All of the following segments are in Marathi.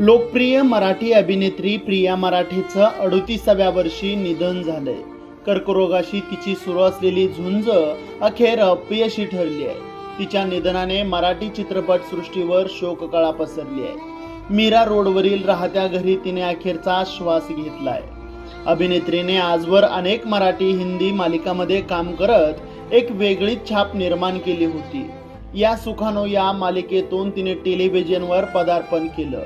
लोकप्रिय मराठी अभिनेत्री प्रिया मराठेचं अडुतीसाव्या वर्षी निधन झालंय. कर्करोगाशी तिची सुरू असलेली झुंज अखेर अपयशी ठरली आहे. तिच्या निधनाने मराठी चित्रपट सृष्टीवर शोककळा पसरली आहे. मीरा रोडवरील राहत्या घरी तिने अखेरचा श्वास घेतलाय. अभिनेत्रीने आजवर अनेक मराठी हिंदी मालिकामध्ये काम करत एक वेगळीच छाप निर्माण केली होती. या सुखानो या मालिकेतून तिने टेलिव्हिजनवर पदार्पण केलं.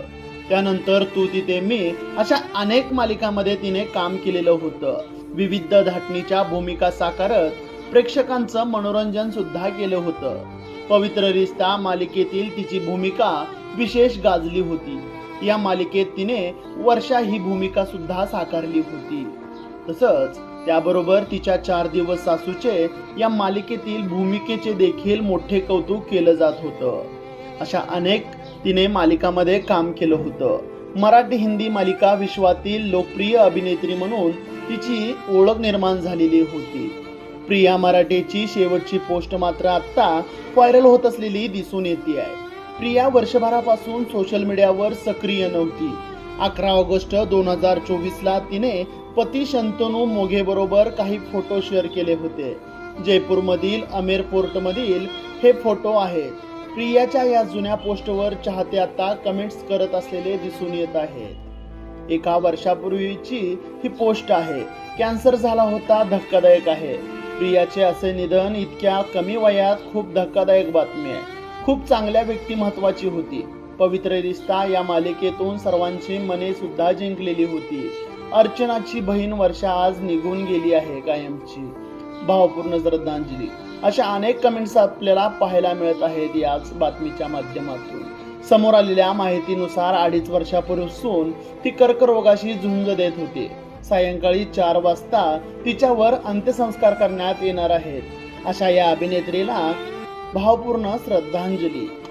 त्यानंतर तू तिथे मी अशा अनेक मालिकामध्ये तिने काम केलेलं होतं. विविध धाटणीच्या भूमिका साकारत प्रेक्षकांचं मनोरंजन सुद्धा केलं होतं. पवित्र रिश्ता मालिकेतील तिची भूमिका विशेष गाजली होती. या मालिकेत तिने वर्षा ही भूमिका सुद्धा साकारली होती. तसंच त्याबरोबर तिच्या चार दिवस सासूचे या मालिकेतील भूमिकेचे देखील मोठे कौतुक केलं जात होतं. अशा अनेक तिने मालिकामध्ये काम केलं होतं. मराठी हिंदी मालिका विश्वातील लोकप्रिय अभिनेत्री म्हणून तिची ओळख निर्माण झालेली होती. प्रिया मराठेची शेवटची पोस्ट मात्र आता व्हायरल होत असलेली दिसून येते आहे प्रिया वर्षभरापासून सोशल मीडियावर सक्रिय नव्हती. अकरा ऑगस्ट दोन हजार चोवीसला तिने पती शंतनू मोघे बरोबर काही फोटो शेअर केले होते. जयपूरमधील अमेर पोर्टमधील हे फोटो आहेत. प्रियाच्या या जुन्या पोस्टवर चाहते आता कमेंट्स करत असलेले दिसून येत आहेत. एका वर्षापूर्वीची ही पोस्ट आहे. कॅन्सर झाला होता धक्कादायक आहे. प्रियाचे असे निधन इतक्या कमी वयात खूप धक्कादायक बातमी आहे. खूप चांगल्या व्यक्तिमत्वाची होती. पवित्र रिश्ता या मालिकेतून सर्वांची मने सुद्धा जिंकलेली होती. अर्चनाची बहीण वर्षा आज निघून गेली आहे कायमची. भावपूर्ण श्रद्धांजली. अशा अनेक कमेंट्स आपल्याला पाहायला मिळत आहेत याच बातमीच्या माध्यमातून. समोर आलेल्या माहितीनुसार अडीच वर्षापूर्वीसून ती कर्करोगाशी झुंज देत होती. सायंकाळी चार वाजता तिच्यावर अंत्यसंस्कार करण्यात येणार आहेत. अशा या अभिनेत्रीला भावपूर्ण श्रद्धांजली.